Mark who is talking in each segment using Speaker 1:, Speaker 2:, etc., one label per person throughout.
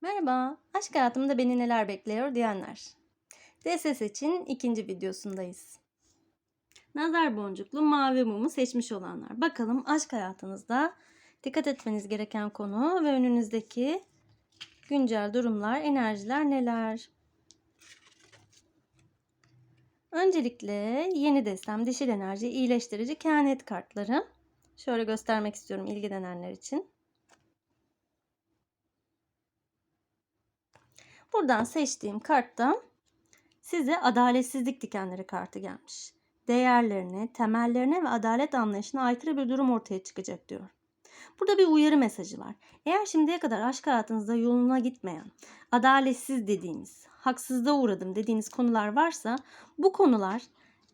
Speaker 1: Merhaba, aşk hayatımda beni neler bekliyor diyenler. DSS için ikinci videosundayız. Nazar boncuklu mavi mumu seçmiş olanlar. Bakalım aşk hayatınızda dikkat etmeniz gereken konu ve önünüzdeki güncel durumlar, enerjiler neler? Öncelikle yeni destem dişil enerji iyileştirici kehanet kartları. Şöyle göstermek istiyorum ilgilenenler için. Buradan seçtiğim kartta size adaletsizlik dikenleri kartı gelmiş. Değerlerine, temellerine ve adalet anlayışına aykırı bir durum ortaya çıkacak diyor. Burada bir uyarı mesajı var. Eğer şimdiye kadar aşk hayatınızda yoluna gitmeyen, adaletsiz dediğiniz, haksızlığa uğradım dediğiniz konular varsa bu konular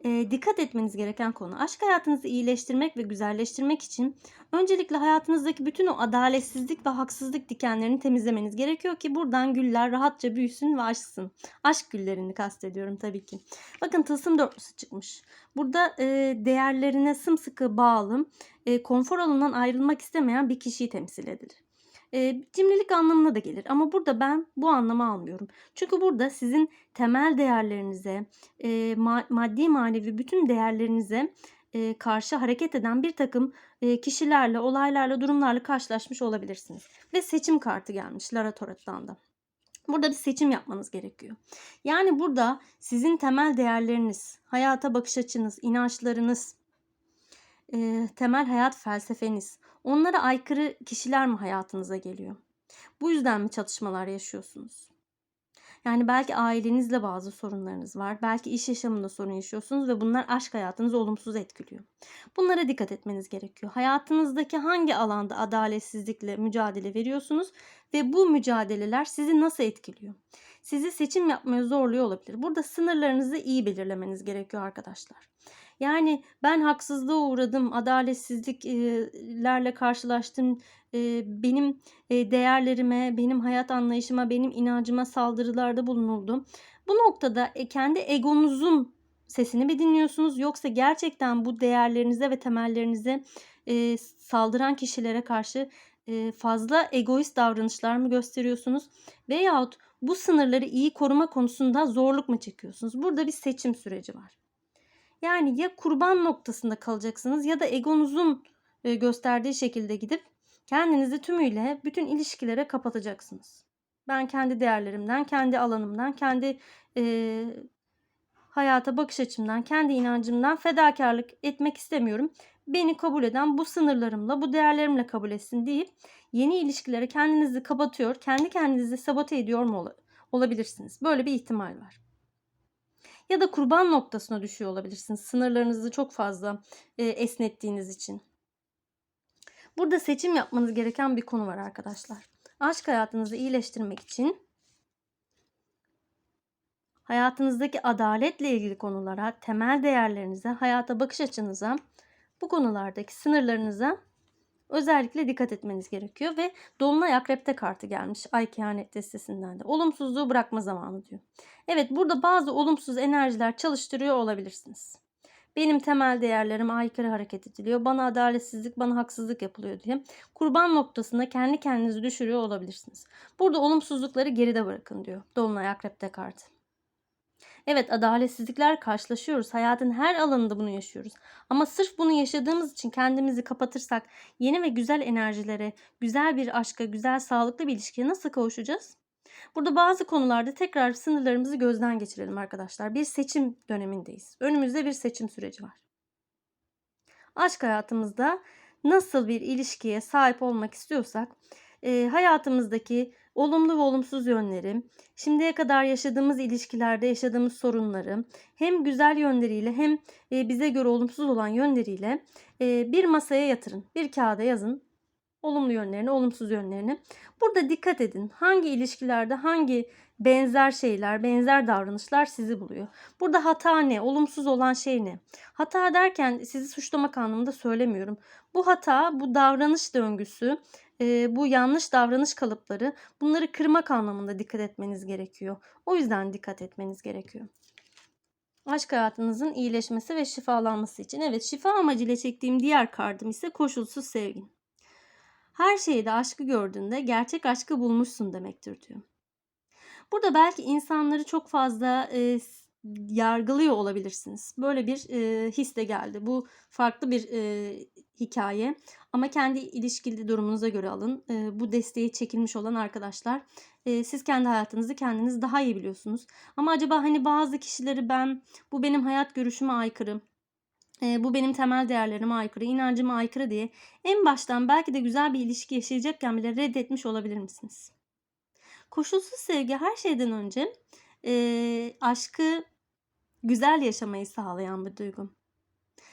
Speaker 1: e, dikkat etmeniz gereken konu. Aşk hayatınızı iyileştirmek ve güzelleştirmek için öncelikle hayatınızdaki bütün o adaletsizlik ve haksızlık dikenlerini temizlemeniz gerekiyor ki buradan güller rahatça büyüsün ve açsın. Aşk güllerini kastediyorum tabii ki. Bakın tılsım dörtlüsü çıkmış. Burada e, değerlerine sımsıkı bağlı, e, konfor alanından ayrılmak istemeyen bir kişiyi temsil edilir. E, cimrilik anlamına da gelir ama burada ben bu anlamı almıyorum. Çünkü burada sizin temel değerlerinize, e, ma- maddi manevi bütün değerlerinize e, karşı hareket eden bir takım e, kişilerle, olaylarla, durumlarla karşılaşmış olabilirsiniz. Ve seçim kartı gelmiş Lara Tarot'tan da. Burada bir seçim yapmanız gerekiyor. Yani burada sizin temel değerleriniz, hayata bakış açınız, inançlarınız, e, temel hayat felsefeniz, onlara aykırı kişiler mi hayatınıza geliyor? Bu yüzden mi çatışmalar yaşıyorsunuz? Yani belki ailenizle bazı sorunlarınız var. Belki iş yaşamında sorun yaşıyorsunuz ve bunlar aşk hayatınızı olumsuz etkiliyor. Bunlara dikkat etmeniz gerekiyor. Hayatınızdaki hangi alanda adaletsizlikle mücadele veriyorsunuz ve bu mücadeleler sizi nasıl etkiliyor? Sizi seçim yapmaya zorluyor olabilir. Burada sınırlarınızı iyi belirlemeniz gerekiyor arkadaşlar. Yani ben haksızlığa uğradım, adaletsizliklerle karşılaştım, benim değerlerime, benim hayat anlayışıma, benim inancıma saldırılarda bulunuldu. Bu noktada e, kendi egonuzun sesini mi dinliyorsunuz yoksa gerçekten bu değerlerinize ve temellerinize saldıran kişilere karşı fazla egoist davranışlar mı gösteriyorsunuz veyahut bu sınırları iyi koruma konusunda zorluk mu çekiyorsunuz? Burada bir seçim süreci var. Yani ya kurban noktasında kalacaksınız ya da egonuzun e, gösterdiği şekilde gidip kendinizi tümüyle bütün ilişkilere kapatacaksınız. Ben kendi değerlerimden, kendi alanımdan, kendi e, hayata bakış açımdan, kendi inancımdan fedakarlık etmek istemiyorum. Beni kabul eden bu sınırlarımla, bu değerlerimle kabul etsin deyip yeni ilişkilere kendinizi kapatıyor, kendi kendinizi sabote ediyor mu olabilirsiniz? Böyle bir ihtimal var ya da kurban noktasına düşüyor olabilirsiniz. Sınırlarınızı çok fazla e, esnettiğiniz için. Burada seçim yapmanız gereken bir konu var arkadaşlar. Aşk hayatınızı iyileştirmek için hayatınızdaki adaletle ilgili konulara, temel değerlerinize, hayata bakış açınıza, bu konulardaki sınırlarınıza özellikle dikkat etmeniz gerekiyor ve Dolunay Akrep'te kartı gelmiş Ay Kehanet destesinden de. Olumsuzluğu bırakma zamanı diyor. Evet burada bazı olumsuz enerjiler çalıştırıyor olabilirsiniz. Benim temel değerlerim aykırı hareket ediliyor. Bana adaletsizlik, bana haksızlık yapılıyor diye. Kurban noktasında kendi kendinizi düşürüyor olabilirsiniz. Burada olumsuzlukları geride bırakın diyor Dolunay Akrep'te kartı. Evet adaletsizlikler karşılaşıyoruz. Hayatın her alanında bunu yaşıyoruz. Ama sırf bunu yaşadığımız için kendimizi kapatırsak yeni ve güzel enerjilere, güzel bir aşka, güzel sağlıklı bir ilişkiye nasıl kavuşacağız? Burada bazı konularda tekrar sınırlarımızı gözden geçirelim arkadaşlar. Bir seçim dönemindeyiz. Önümüzde bir seçim süreci var. Aşk hayatımızda nasıl bir ilişkiye sahip olmak istiyorsak e, hayatımızdaki olumlu ve olumsuz yönleri, şimdiye kadar yaşadığımız ilişkilerde yaşadığımız sorunları hem güzel yönleriyle hem e, bize göre olumsuz olan yönleriyle e, bir masaya yatırın. Bir kağıda yazın olumlu yönlerini, olumsuz yönlerini. Burada dikkat edin. Hangi ilişkilerde hangi benzer şeyler, benzer davranışlar sizi buluyor. Burada hata ne? Olumsuz olan şey ne? Hata derken sizi suçlamak anlamında söylemiyorum. Bu hata, bu davranış döngüsü, e, bu yanlış davranış kalıpları bunları kırmak anlamında dikkat etmeniz gerekiyor. O yüzden dikkat etmeniz gerekiyor. Aşk hayatınızın iyileşmesi ve şifalanması için. Evet şifa amacıyla çektiğim diğer kardım ise koşulsuz sevgin. Her şeyde aşkı gördüğünde gerçek aşkı bulmuşsun demektir diyor. Burada belki insanları çok fazla e, yargılıyor olabilirsiniz. Böyle bir e, his de geldi. Bu farklı bir e, hikaye ama kendi ilişkili durumunuza göre alın. E, bu desteği çekilmiş olan arkadaşlar. e, siz kendi hayatınızı kendiniz daha iyi biliyorsunuz. Ama acaba hani bazı kişileri ben bu benim hayat görüşüme aykırı. e, bu benim temel değerlerime aykırı, inancıma aykırı diye en baştan belki de güzel bir ilişki yaşayacakken bile reddetmiş olabilir misiniz? Koşulsuz sevgi her şeyden önce eee, aşkı güzel yaşamayı sağlayan bir duygu.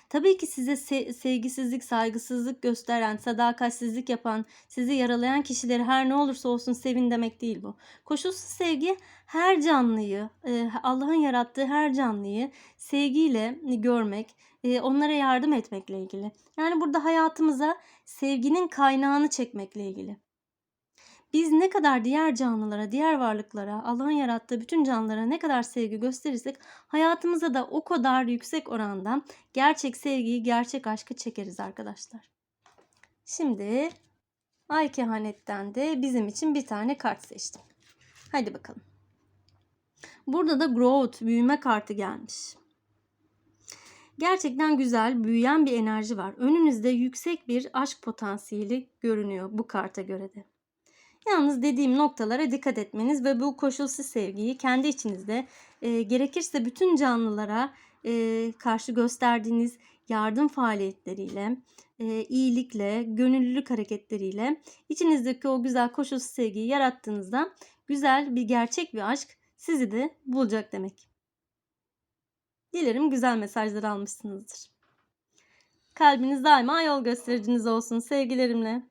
Speaker 1: Tabii ki size se- sevgisizlik, saygısızlık gösteren, sadakatsizlik yapan, sizi yaralayan kişileri her ne olursa olsun sevin demek değil bu. Koşulsuz sevgi her canlıyı, e, Allah'ın yarattığı her canlıyı sevgiyle görmek, e, onlara yardım etmekle ilgili. Yani burada hayatımıza sevginin kaynağını çekmekle ilgili. Biz ne kadar diğer canlılara, diğer varlıklara, Allah'ın yarattığı bütün canlılara ne kadar sevgi gösterirsek hayatımıza da o kadar yüksek oranda gerçek sevgiyi, gerçek aşkı çekeriz arkadaşlar. Şimdi Ay Kehanet'ten de bizim için bir tane kart seçtim. Hadi bakalım. Burada da growth, büyüme kartı gelmiş. Gerçekten güzel, büyüyen bir enerji var. Önünüzde yüksek bir aşk potansiyeli görünüyor bu karta göre de. Yalnız dediğim noktalara dikkat etmeniz ve bu koşulsuz sevgiyi kendi içinizde e, gerekirse bütün canlılara e, karşı gösterdiğiniz yardım faaliyetleriyle, e, iyilikle, gönüllülük hareketleriyle içinizdeki o güzel koşulsuz sevgiyi yarattığınızda güzel bir gerçek bir aşk sizi de bulacak demek. Dilerim güzel mesajlar almışsınızdır. Kalbiniz daima yol göstericiniz olsun sevgilerimle.